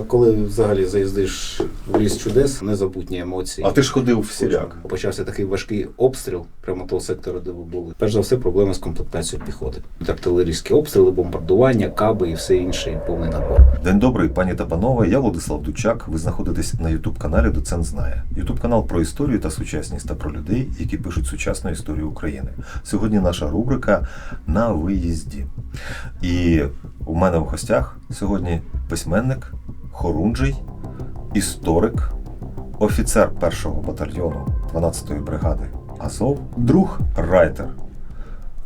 коли взагалі заїздиш в ліс чудес, незабутні емоції. А ти ж ходив в сіряк. Почався такий важкий обстріл прямо того сектора, де ви були. Перш за все, проблеми з комплектацією піхоти. Артилерійські обстріли, бомбардування, каби і все інше, і повний набор. День добрий, пані та панове. Я Владислав Дучак. Ви знаходитесь на Ютуб каналі Доцент знає. Ютуб канал про історію та сучасність та про людей, які пишуть сучасну історію України. Сьогодні наша рубрика на виїзді. І у мене в гостях сьогодні письменник, хорунжий, історик, офіцер першого батальйону 12-ї бригади Азов, друг райтер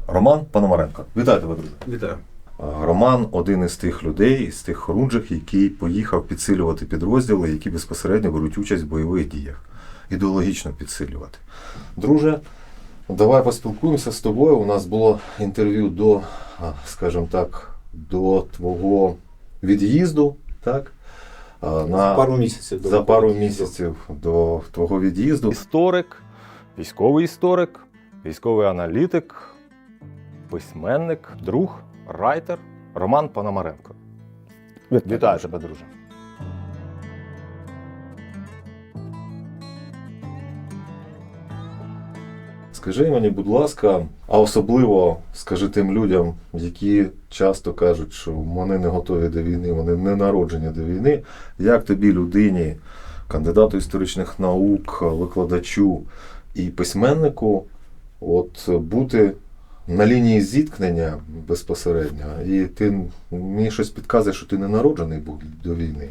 Роман Пономаренко. Вітаю тебе, друже. Вітаю. Роман один із тих людей, з тих хорунжих, який поїхав підсилювати підрозділи, які безпосередньо беруть участь в бойових діях, ідеологічно підсилювати. Друже, давай поспілкуємося з тобою. У нас було інтерв'ю до, скажімо так, до твого від'їзду, так? А, На, За пару місяців до за пару місяців до твого від'їзду. історик, військовий історик, військовий аналітик, письменник, друг, райтер Роман Пономаренко. Вітаю тебе, друже. Скажи мені, будь ласка, а особливо скажи тим людям, які часто кажуть, що вони не готові до війни, вони не народжені до війни. Як тобі, людині, кандидату історичних наук, викладачу і письменнику, от бути на лінії зіткнення безпосередньо, і ти мені щось підказує, що ти не народжений був до війни.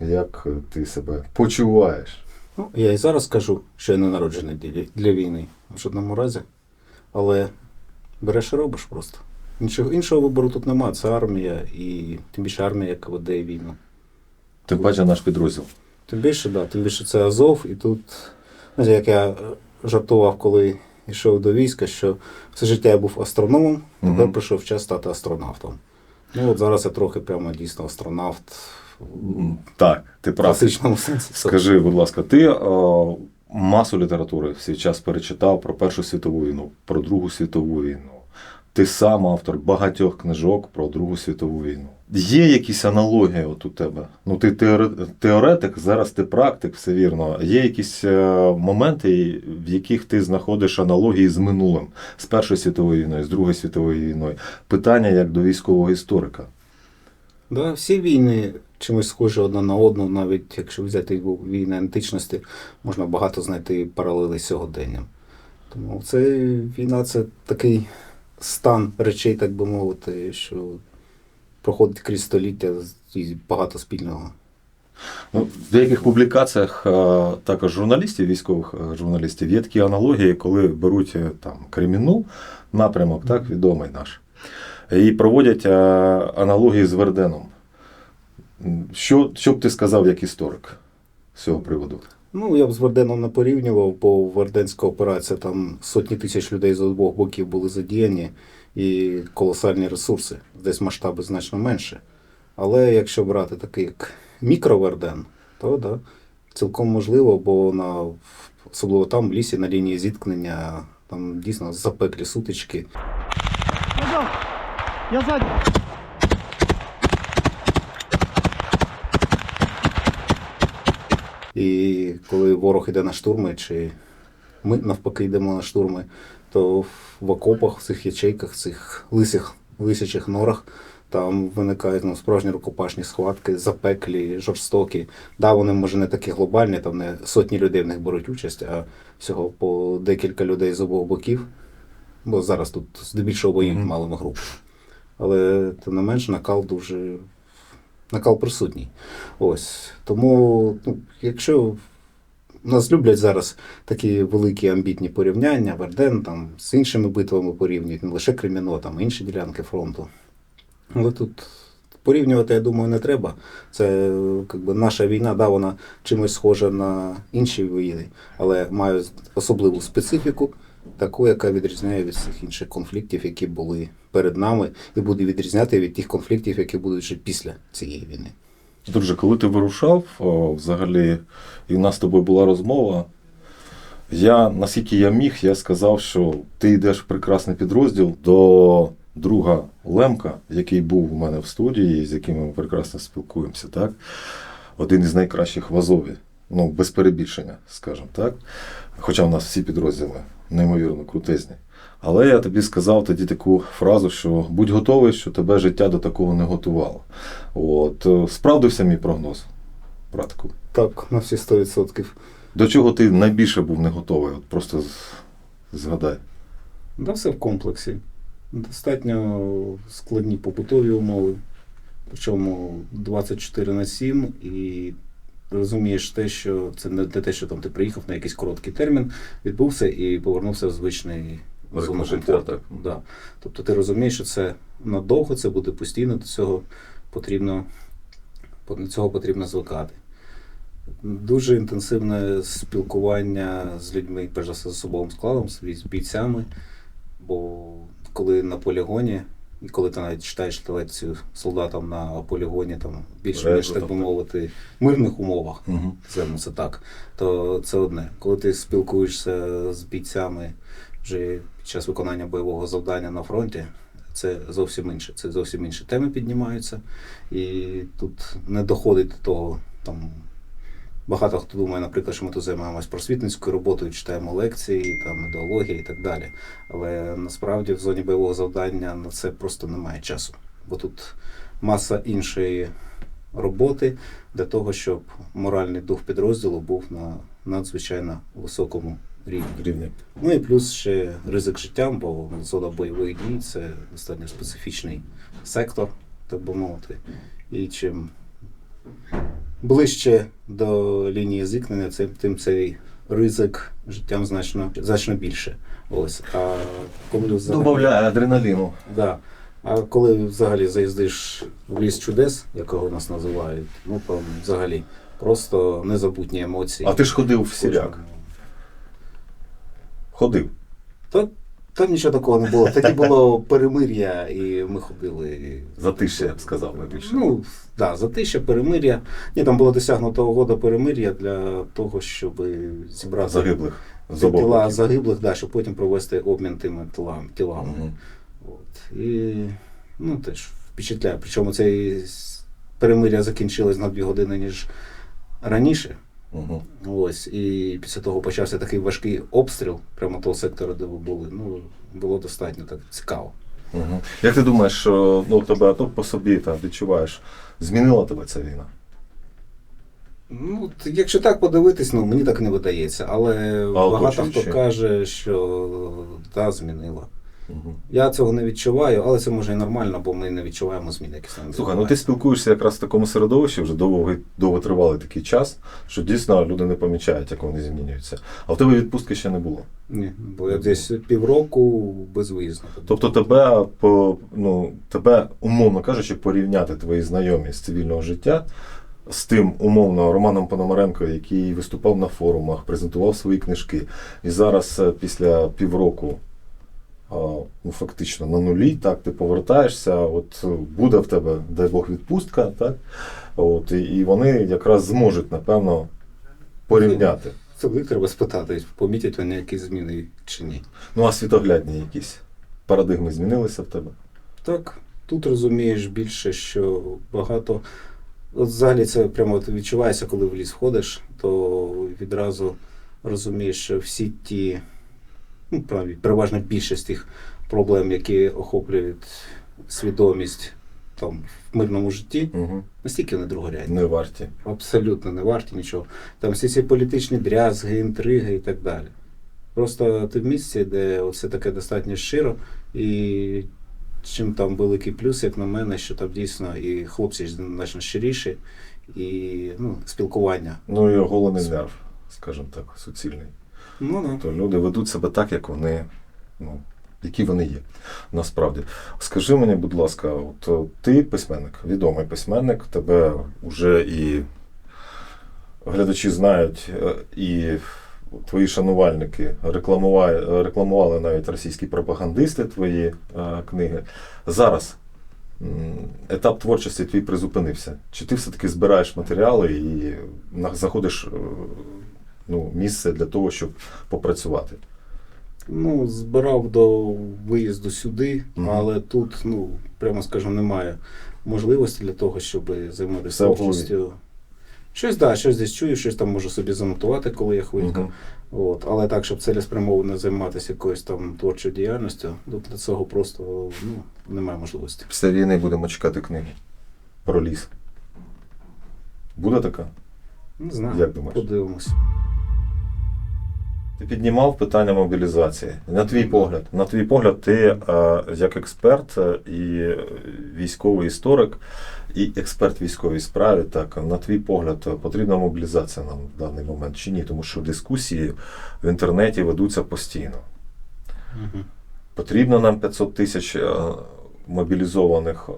Як ти себе почуваєш? Ну, я і зараз кажу, що я не народжений для війни в жодному разі. Але береш і робиш просто. Іншого, іншого вибору тут немає. Це армія, і тим більше армія, яка веде війну. Тим паче наш підрозділ. Тим більше, да, тим більше це Азов, і тут, знаєте, як я жартував, коли йшов до війська, що все життя я був астрономом, тепер Мгм. прийшов час стати астронавтом. Ну от зараз я трохи прямо дійсно астронавт Так, ти в прав. класичному сенсі. Скажи, будь ласка, ти е, масу літератури в свій час перечитав про Першу світову війну, про Другу світову війну. Ти сам автор багатьох книжок про Другу світову війну. Є якісь аналогії от у тебе? Ну, ти теоретик, зараз ти практик, все вірно. Є якісь е, моменти, в яких ти знаходиш аналогії з минулим, з Першою світовою війною, з Другою світовою війною. Питання як до військового історика. Да, всі війни чимось схожі одна на одну, навіть якщо взяти війни античності, можна багато знайти паралелей з сьогоденням. Тому це війна це такий стан речей, так би мовити, що проходить крізь століття і багато спільного. Ну, в деяких публікаціях е, також журналістів, військових е, журналістів, є такі аналогії, коли беруть е, там Креміну, напрямок, так, відомий наш, і проводять аналогії з Верденом. Що, що б ти сказав як історик з цього приводу? Ну, я б з Верденом не порівнював, бо Верденська операція там сотні тисяч людей з обох боків були задіяні і колосальні ресурси. Десь масштаби значно менше. Але якщо брати такий як мікроверден, то да, цілком можливо, бо на особливо там в лісі на лінії зіткнення там дійсно запеклі сутички. Назад! Я І коли ворог йде на штурми, чи ми навпаки йдемо на штурми, то в окопах, в цих ячейках, в цих лисих, лисячих норах, там виникають ну, справжні рукопашні схватки, запеклі, жорстокі. Да, вони може не такі глобальні, там не сотні людей в них беруть участь, а всього по декілька людей з обох боків. Бо зараз тут здебільшого воюють Мгм. малими групами. Але тим не менш накал дуже накал присутній. Ось. Тому, ну, якщо нас люблять зараз такі великі амбітні порівняння, Верден там з іншими битвами порівнюють, не лише Креміно, там інші ділянки фронту. Але тут порівнювати, я думаю, не треба. Це якби, наша війна, да, вона чимось схожа на інші війни, але має особливу специфіку, таку, яка відрізняє від всіх інших конфліктів, які були перед нами, і буде відрізняти від тих конфліктів, які будуть вже після цієї війни. Друже, коли ти вирушав, взагалі, і в нас з тобою була розмова, я, наскільки я міг, я сказав, що ти йдеш в прекрасний підрозділ до друга Лемка, який був у мене в студії, з яким ми прекрасно спілкуємося. Так? один із найкращих в Азові. Ну, без перебільшення, скажімо так. Хоча в нас всі підрозділи неймовірно крутезні. Але я тобі сказав тоді таку фразу, що будь готовий, що тебе життя до такого не готувало. От, е, справдився мій прогноз, братку. Так, на всі 100%. До чого ти найбільше був не готовий? От просто згадай. Да, все в комплексі. Достатньо складні побутові умови, причому 24 на 7, і розумієш те, що це не те, що там ти приїхав на якийсь короткий термін, відбувся і повернувся в звичний зону життя, комфорту. так. Да. Тобто ти розумієш, що це надовго, це буде постійно, до цього потрібно, до цього потрібно звикати. Дуже інтенсивне спілкування з людьми, перш за все з особовим складом, з бійцями. Бо коли на полігоні, і коли ти навіть читаєш лекцію солдатам на полігоні, там більш-менш, так би так. мовити, мирних умовах, Угу. називаємо це так, то це одне. Коли ти спілкуєшся з бійцями вже під час виконання бойового завдання на фронті, це зовсім інше. Це зовсім інші теми піднімаються. І тут не доходить до того там. Багато хто думає, наприклад, що ми тут займаємось просвітницькою роботою, читаємо лекції, там ідеологія і так далі. Але насправді в зоні бойового завдання на це просто немає часу. Бо тут маса іншої роботи для того, щоб моральний дух підрозділу був на надзвичайно високому рівні. Ну і плюс ще ризик життя, бо зона бойових дій це достатньо специфічний сектор, так би мовити. І чим ближче до лінії зіткнення, тим цей ризик життям значно, значно більше. Ось. А коли взагалі, Добавляє адреналіну. да. а коли взагалі заїздиш в ліс чудес, якого у нас називають, ну там взагалі просто незабутні емоції. А ти ж ходив в сіряк. Ходив. Та, там нічого такого не було. Тоді було перемир'я, і ми ходили. Затишся, я б сказав, найбільше. Ну, так, да, затишя, перемир'я. Ні, там була досягнута угода перемир'я для того, щоб зібрати Загиблих. Тіла загиблих, да, щоб потім провести обмін тими тілами. тілами. Мгм. От. І ну, теж впечатляє. Причому це перемир'я закінчилось на дві години, ніж раніше. Мгм. Ось, і після того почався такий важкий обстріл прямо того сектора, де ви були. Ну, було достатньо так цікаво. Мгм. Як ти думаєш, що ну, тебе ну, по собі там відчуваєш, змінила тебе ця війна? Ну, якщо так подивитись, ну мені так не видається. Але багато оточуючі? хто каже, що та змінила. Я цього не відчуваю, але це може і нормально, бо ми не відчуваємо змін, якісь там. Слухай, ну ти спілкуєшся якраз в такому середовищі вже довгий, довготривалий такий час, що дійсно люди не помічають, як вони змінюються. А в тебе відпустки ще не було. Ні, бо я десь півроку безвиїзно. Тобто тебе, по, ну, тебе, умовно кажучи, порівняти твої знайомі з цивільного життя з тим, умовно, Романом Пономаренко, який виступав на форумах, презентував свої книжки, і зараз е, після півроку. Ну, фактично на нулі, так, ти повертаєшся, от буде в тебе, дай Бог, відпустка, так? От, і, і вони якраз зможуть, напевно, порівняти. Це в них треба спитати, помітять вони якісь зміни чи ні. Ну, а світоглядні якісь парадигми змінилися в тебе? Так, тут розумієш більше, що багато. От взагалі це прямо от відчувається, коли в ліс входиш, то відразу розумієш, що всі ті, переважна більшість тих проблем, які охоплюють свідомість там, в мирному житті, Угу. настільки вони другорядні. Не варті. Абсолютно не варті нічого. Там всі ці політичні дрязги, інтриги і так далі. Просто ти в місці, де все таке достатньо щиро, і чим там великий плюс, як на мене, що там дійсно і хлопці значно щиріші, і ну, спілкування. Ну і оголений нерв, скажімо так, суцільний. Ну, ну. То люди ведуть себе так, як вони, ну, які вони є. Насправді. Скажи мені, будь ласка, от е, ти письменник, відомий письменник, тебе вже і глядачі знають, е, і твої шанувальники рекламували, навіть російські пропагандисти твої е, книги. Зараз етап творчості твій призупинився. Чи ти все-таки збираєш матеріали і знаходиш е, ну, місце для того, щоб попрацювати? Ну, збирав до виїзду сюди, Мгм. але тут, ну, прямо скажемо, немає можливості для того, щоб займатися творчістю. Щось, да, щось десь чую, щось там можу собі занотувати, коли я хвилька. Мгм. От, але так, щоб цілеспрямовано займатися якоюсь там творчою діяльністю, для цього просто ну, немає можливості. Після війни будемо чекати книги про ліс. Буде така? Не знаю. Як думаєш? Подивимось. Ти піднімав питання мобілізації. На твій погляд, на твій погляд, ти е, як експерт е, і військовий історик, і експерт військовій справі, так, на твій погляд, потрібна мобілізація нам в даний момент чи ні? Тому що дискусії в інтернеті ведуться постійно. Угу. Потрібно нам 500 тисяч е, мобілізованих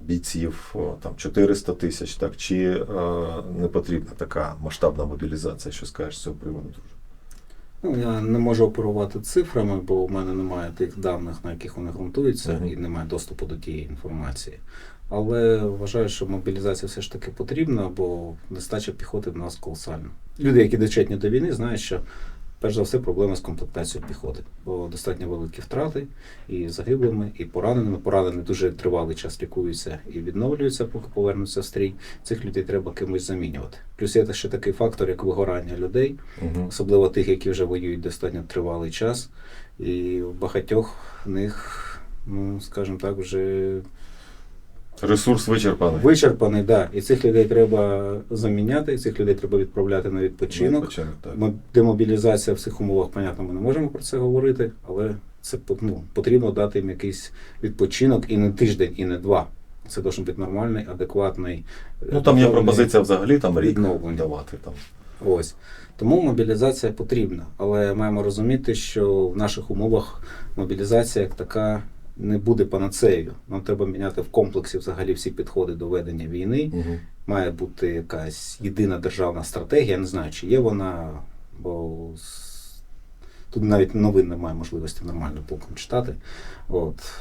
бійців, там 400 тисяч, так, чи не потрібна така масштабна мобілізація? Що скажеш з цього приводу? Друже? Ну, я не можу оперувати цифрами, бо в мене немає тих даних, на яких вони ґрунтуються, Мгм. і немає доступу до тієї інформації. Але вважаю, що мобілізація все ж таки потрібна, бо нестача піхоти в нас колосальна. Люди, які дочетні до війни, знають, що перш за все проблема з комплектацією піхоти, бо достатньо великі втрати і загиблими, і пораненими. Поранені дуже тривалий час лікуються і відновлюються, поки повернуться в стрій. Цих людей треба кимось замінювати. Плюс є ще такий фактор, як вигорання людей Угу. особливо тих, які вже воюють достатньо тривалий час. І в багатьох них, ну скажімо так, вже Ресурс вичерпаний. вичерпаний, да. І цих людей треба заміняти, і цих людей треба відправляти на відпочинок. Відпочинок, так. Мо- Демобілізація в цих умовах, понятно, ми не можемо про це говорити, але це ну, потрібно дати їм якийсь відпочинок і не тиждень, і не два. Це має бути нормальний, адекватний. Ну там є пропозиція взагалі там рік давати. Там. Ось. Тому мобілізація потрібна. Але маємо розуміти, що в наших умовах мобілізація як така не буде панацеєю. Нам треба міняти в комплексі взагалі всі підходи до ведення війни. Угу. Має бути якась єдина державна стратегія. Я не знаю, чи є вона, бо тут навіть новин немає можливості нормально толком читати. От.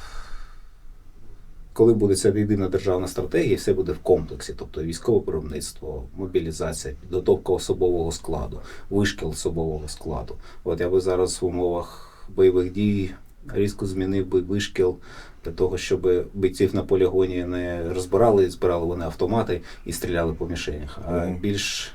Коли буде ця єдина державна стратегія, все буде в комплексі, тобто військове виробництво, мобілізація, підготовка особового складу, вишкіл особового складу. От я би зараз в умовах бойових дій різко змінив би вишкіл для того, щоб бійців на полігоні не розбирали, збирали вони автомати і стріляли по мішенях, а більш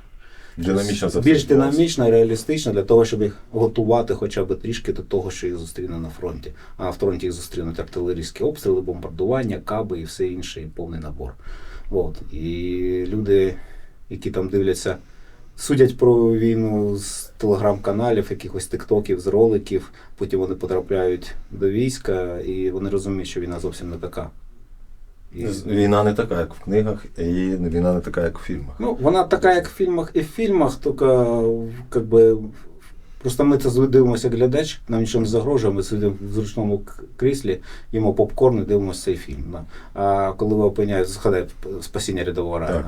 Динамічно це більш динамічно реалістично для того, щоб їх готувати хоча б трішки до того, що їх зустріне на фронті. А на фронті їх зустрінуть артилерійські обстріли, бомбардування, каби і все інше, і повний набор. От. І люди, які там дивляться, судять про війну з телеграм-каналів, якихось тиктоків, з роликів, потім вони потрапляють до війська, і вони розуміють, що війна зовсім не така. І- Війна не така, як в книгах, і війна не така, як в фільмах. Ну, вона така, як в фільмах і в фільмах, тільки как би, просто ми це дивимося як глядач, нам нічого не загрожує, ми сидимо в зручному кріслі, їмо попкорн і дивимося цей фільм. А коли ви опиняєте, згадайте спасіння рядового Так.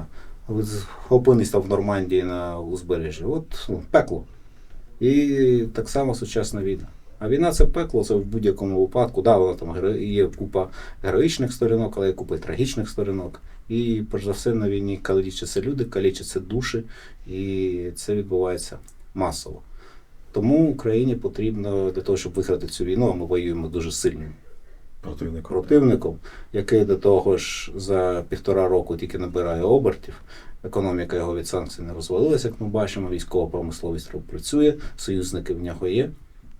Там в Нормандії на узбережжі. От ну, пекло. І так само сучасна війна. А війна це пекло, це в будь-якому випадку. Да, вона там є купа героїчних сторінок, але є купа трагічних сторінок. І перш за все на війні калічаться люди, калічаться душі, і це відбувається масово. Тому Україні потрібно для того, щоб виграти цю війну, а ми воюємо дуже сильним Противник. противником, який до того ж за півтора року тільки набирає обертів. Економіка його від санкцій не розвалилася, як ми бачимо, військова промисловість працює, союзники в нього є.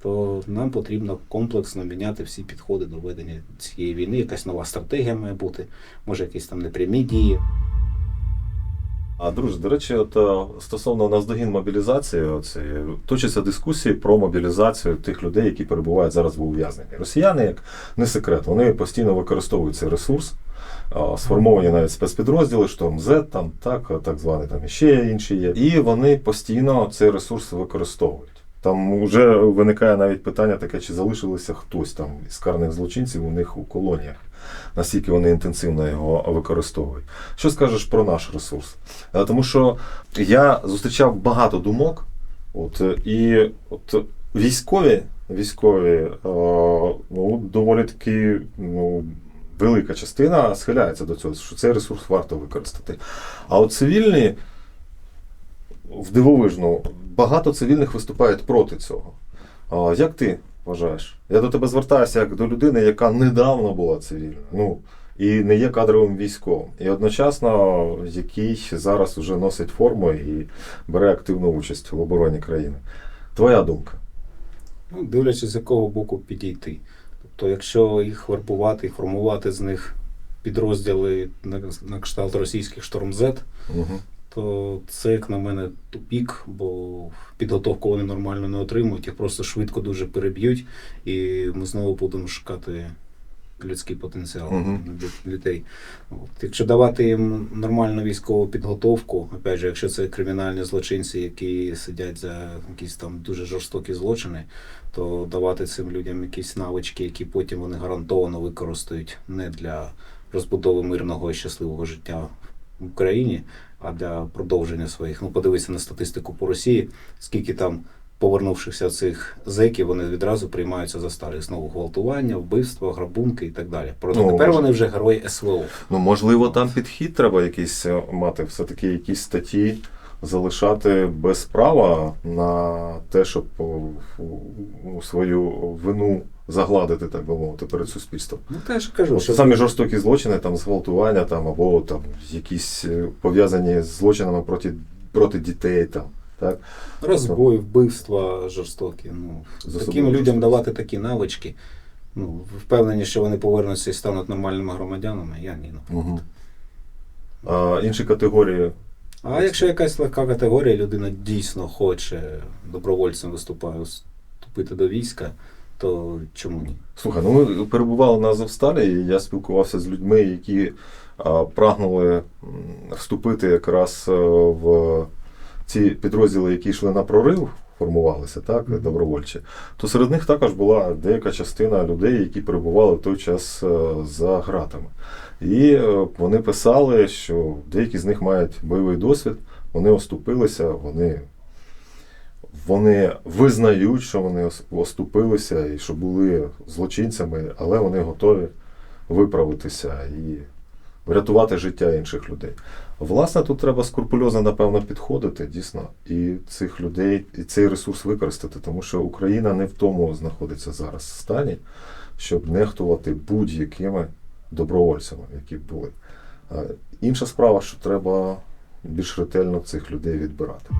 То нам потрібно комплексно міняти всі підходи до ведення цієї війни. Якась нова стратегія має бути, може якісь там непрямі дії. А друже, до речі, от е, стосовно наздогін мобілізації, оце, точаться дискусії про мобілізацію тих людей, які перебувають зараз в ув'язненні. Росіяни, як не секрет, вони постійно використовують цей ресурс. Сформовані навіть спецпідрозділи, Шторм Z, там так, так званий там ще інші є. І вони постійно цей ресурс використовують. Там вже виникає навіть питання таке, чи залишилося хтось там із карних злочинців у них у колоніях, наскільки вони інтенсивно його використовують. Що скажеш про наш ресурс? Е, Тому що я зустрічав багато думок, от, і от військові, військові е, ну, доволі таки ну, велика частина схиляється до цього, що цей ресурс варто використати. А от цивільні в дивовижну, багато цивільних виступають проти цього. А, як ти вважаєш? Я до тебе звертаюся як до людини, яка недавно була цивільна. Ну, і не є кадровим військовим. І одночасно, який зараз вже носить форму і бере активну участь в обороні країни. Твоя думка? Ну, дивлячись, з якого боку підійти. Тобто, якщо їх вербувати, формувати з них підрозділи на, на кшталт російських штормзет, Угу. То це, як на мене, тупік, бо підготовку вони нормально не отримують, їх просто швидко дуже переб'ють, і ми знову будемо шукати людський потенціал лю- людей. От. Якщо давати їм нормальну військову підготовку, опять же, якщо це кримінальні злочинці, які сидять за якісь там дуже жорстокі злочини, то давати цим людям якісь навички, які потім вони гарантовано використають не для розбудови мирного і щасливого життя в Україні, а для продовження своїх. Ну, подивися на статистику по Росії, скільки там повернувшихся цих зеків, вони відразу приймаються за старих знову гвалтування, вбивства, грабунки і так далі. Проте Ну, тепер вони вже герої СВО. Ну, можливо, там підхід треба якийсь е, мати, все-таки якісь статті залишати без права на те, щоб свою вину загладити, так би мовити, перед суспільством. Ну теж кажу, що самі жорстокі злочини, там зґвалтування, там або там якісь е, пов'язані з злочинами проти, проти дітей. Там, так? розбой, вбивства жорстокі. Ну, З таким людям давати такі навички. Ну, впевнені, що вони повернуться і стануть нормальними громадянами, я ні. Угу. А інші категорії. А якщо якась легка категорія, людина дійсно хоче добровольцем виступає вступити до війська, то чому ні? Слухай, ну ми перебували на Азовсталі, і я спілкувався з людьми, які а, прагнули вступити якраз е, в ці підрозділи, які йшли на прорив, формувалися, так, добровольчі. То серед них також була деяка частина людей, які перебували в той час е, за гратами. І е, вони писали, що деякі з них мають бойовий досвід, вони оступилися, вони. Вони визнають, що вони оступилися і що були злочинцями, але вони готові виправитися і врятувати життя інших людей. Власне, тут треба скрупульозно, напевно, підходити дійсно і цих людей, і цей ресурс використати, тому що Україна не в тому знаходиться зараз в стані, щоб нехтувати будь-якими добровольцями, які були. Інша справа, що треба більш ретельно цих людей відбирати.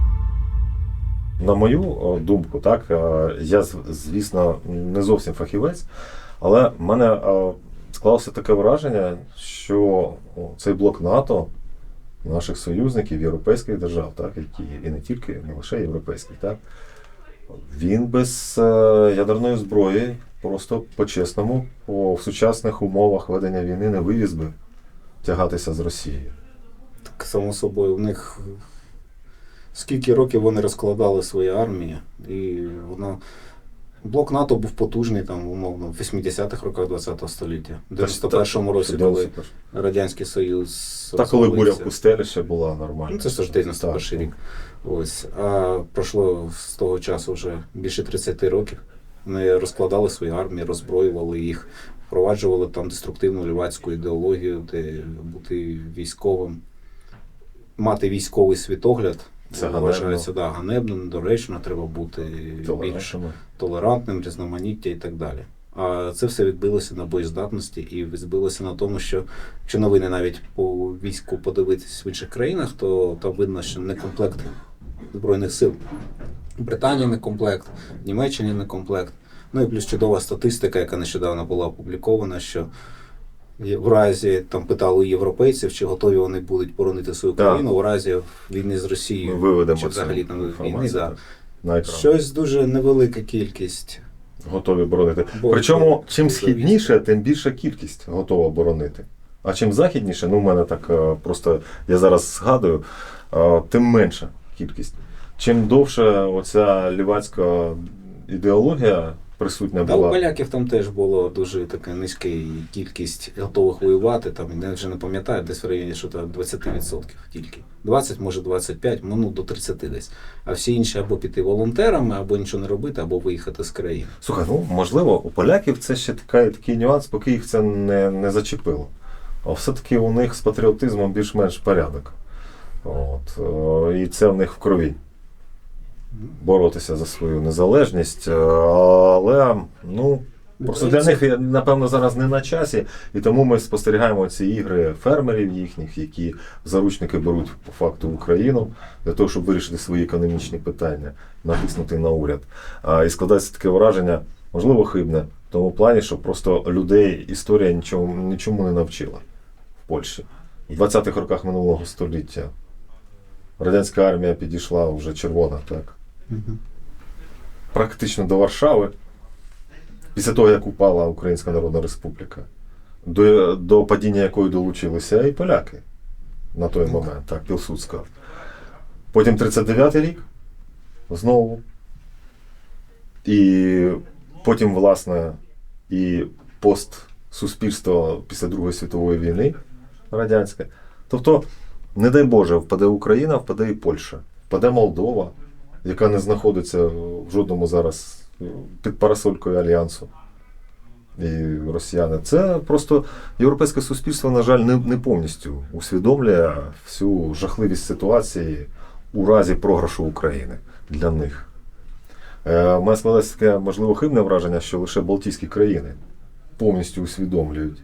На мою думку, так, е, я, звісно, не зовсім фахівець, але в мене е, склалося таке враження, що цей блок НАТО, наших союзників, європейських держав, так, які і не тільки, не лише європейських, так, він без е, ядерної зброї просто по-чесному, по, в сучасних умовах ведення війни не вивіз би тягатися з Росією. Так само собою, у них скільки років вони розкладали свої армії, і воно. Блок НАТО був потужний там, умовно, в 80-х роках ХХ століття. В 91-му році, коли Радянський Союз. Так, коли буря в пустелі ще була нормальна. Ну, це ж 91 Так, рік. Ось. А пройшло з того часу вже більше 30 років. Вони розкладали свої армії, роззброювали їх, впроваджували там деструктивну лівацьку ідеологію, де бути військовим, мати військовий світогляд. Це вважається да, ганебно, недоречно, треба бути більш толерантним, різноманіття і так далі. А це все відбилося на боєздатності і відбилося на тому, що якщо новини навіть по війську подивитись в інших країнах, то там видно, що не комплект Збройних сил. В Британії не комплект, в Німеччині не комплект. Ну і плюс чудова статистика, яка нещодавно була опублікована, що в разі там питали європейців, чи готові вони будуть боронити свою країну у разі війни з Ми Росією, виведемо чи взагалі там війни. Да. на. Щось дуже невелика кількість. Готові боронити. Бо- Причому, чим східніше, тим більша кількість готова боронити. А чим західніше, ну в мене так е, просто я зараз згадую, е, тим менша кількість. Чим довше оця лівацька ідеологія присутня Та у була. поляків там теж було дуже така низька кількість готових воювати. Там я вже не пам'ятаю, десь в районі що там 20% тільки. 20, може 25, ну ну, до 30 десь. А всі інші або піти волонтерами, або нічого не робити, або виїхати з країни. Слухай, ну можливо, у поляків це ще така, такий нюанс, поки їх це не, не зачепило. А все-таки у них з патріотизмом більш-менш порядок. От, е, і це в них в крові. Боротися за свою незалежність. Е, Але ну, Просто для них, напевно, зараз не на часі, і тому ми спостерігаємо ці ігри фермерів їхніх, які заручники беруть по факту Україну для того, щоб вирішити свої економічні питання, натиснути на уряд. І складається таке враження, можливо, хибне, в тому плані, що просто людей історія нічому, нічому не навчила в Польщі. В 20-х роках минулого століття радянська армія підійшла вже червона, так? Практично до Варшави, після того, як упала Українська Народна Республіка, до, до падіння якої долучилися і поляки на той момент, так, Пілсудська. Потім 39-й рік знову. І потім, власне, і постсуспільство після Другої світової війни радянське. Тобто, не дай Боже, впаде Україна, впаде і Польща, впаде Молдова, яка не знаходиться в жодному зараз е, під парасолькою Альянсу. І росіяни. Це просто європейське суспільство, на жаль, не, не повністю усвідомлює всю жахливість ситуації у разі програшу України для них. Е, у мене складається таке, можливо, хибне враження, що лише Балтійські країни повністю усвідомлюють,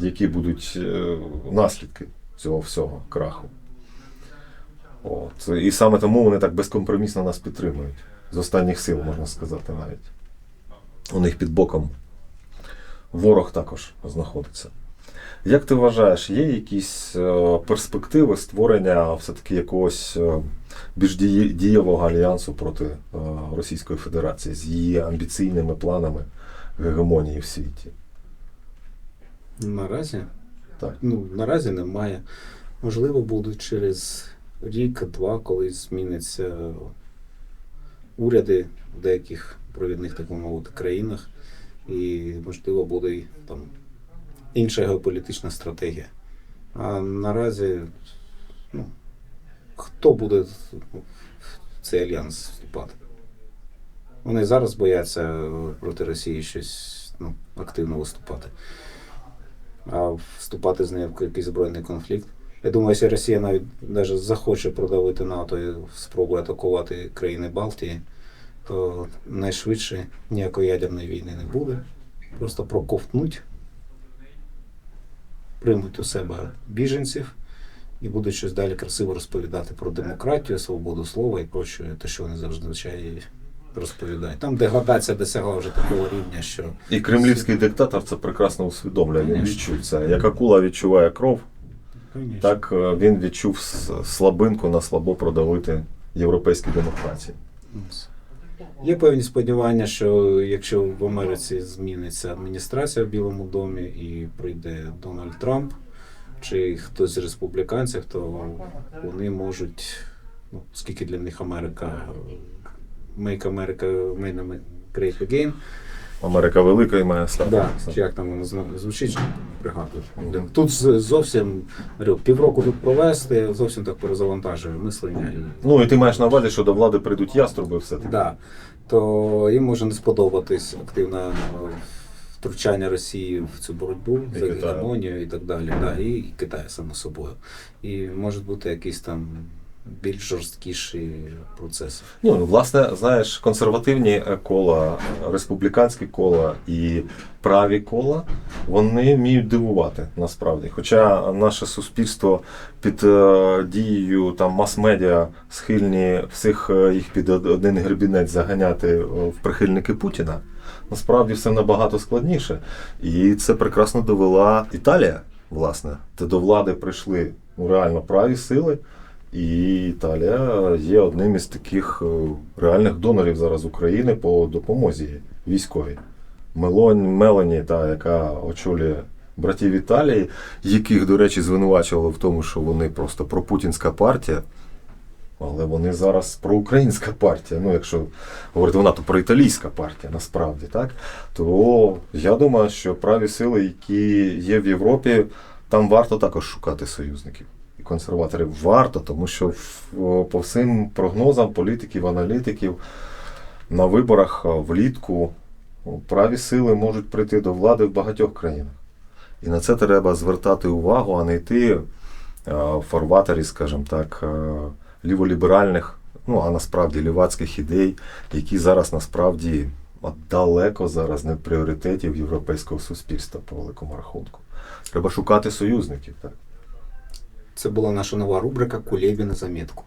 які будуть е, наслідки цього всього краху. От. І саме тому вони так безкомпромісно нас підтримують. З останніх сил, можна сказати, навіть. У них під боком ворог також знаходиться. Як ти вважаєш, є якісь е, перспективи створення все-таки якогось е, більш дієвого альянсу проти е, Російської Федерації з її амбіційними планами гегемонії в світі? Наразі? Так. Ну, наразі немає. Можливо, будуть через рік-два, коли зміняться уряди в деяких провідних, так би мовити, країнах, і, можливо, буде там інша геополітична стратегія. А наразі, ну, хто буде в цей альянс вступати? Вони зараз бояться проти Росії щось ну, активно виступати. А вступати з нею в якийсь збройний конфлікт. Я думаю, якщо Росія навіть навіть захоче продавити НАТО і спробує атакувати країни Балтії, то найшвидше ніякої ядерної війни не буде. Просто проковтнуть, приймуть у себе біженців і будуть щось далі красиво розповідати про демократію, свободу слова і проче, те, що вони завжди звичайно розповідають. Там деградація досягла вже такого рівня, що І кремлівський диктатор це прекрасно усвідомлює. Він це. Як акула відчуває кров. Так е, він відчув слабинку на слабо продавити європейські демократії. Є певні сподівання, що якщо в Америці зміниться адміністрація в Білому домі і прийде Дональд Трамп чи хтось з республіканців, то вони можуть, ну, оскільки для них Америка Make America Make Great Again, Америка велика і має стати. да, чи як там воно звучить, пригадую. Тут зовсім говорю, півроку тут провести, зовсім так перезавантажує мислення. Ну і ти маєш на увазі, що до влади прийдуть яструби все-таки. Да. То їм може не сподобатись активне е, втручання Росії в цю боротьбу І за гегемонію і так далі. Да, і, Китай, само собою. І можуть бути якісь там більш жорсткіші процеси. Ну, власне, знаєш, консервативні кола, республіканські кола і праві кола, вони вміють дивувати насправді. Хоча наше суспільство під е, дією там мас-медіа схильні всіх е, їх під один гребінець заганяти е, в прихильники Путіна. Насправді все набагато складніше. І це прекрасно довела Італія, власне. Де до влади прийшли ну, реально праві сили. І Італія є одним із таких е, реальних донорів зараз України по допомозі військовій. Мелон, Мелані, та, яка очолює братів Італії, яких, до речі, звинувачували в тому, що вони просто пропутінська партія. Але вони зараз проукраїнська партія. Ну, якщо говорити вона, то проіталійська партія насправді, так? То я думаю, що праві сили, які є в Європі, там варто також шукати союзників консерваторів варто, тому що по всім прогнозам політиків, аналітиків на виборах влітку праві сили можуть прийти до влади в багатьох країнах. І на це треба звертати увагу, а не йти в фарватері, скажімо так, ліволіберальних, ну а насправді лівацьких ідей, які зараз насправді далеко зараз не пріоритетів європейського суспільства по великому рахунку. Треба шукати союзників. Так? Це була наша нова рубрика Кулєбі на замітку.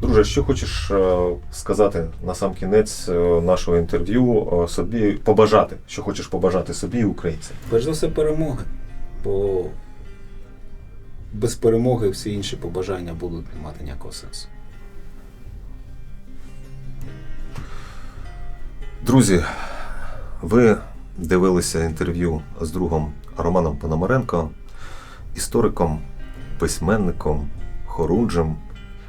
Друже, що хочеш е, сказати на сам кінець е, нашого інтерв'ю е, собі, побажати, що хочеш побажати собі і українцям? Перш за все, перемоги. Бо без перемоги всі інші побажання будуть не мати ніякого сенсу. Друзі, ви дивилися інтерв'ю з другом Романом Пономаренко, істориком, письменником, хорунжем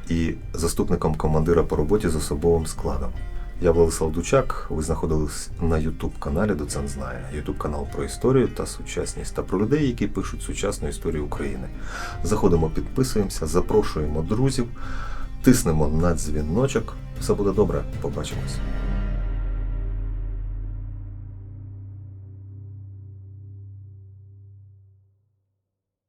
і заступником командира по роботі з особовим складом. Я Владислав Дучак. Ви знаходились на youtube каналі Доцент знає. youtube канал про історію та сучасність та про людей, які пишуть сучасну історію України. Заходимо, підписуємося, запрошуємо друзів, тиснемо на дзвіночок. Все буде добре. Побачимось.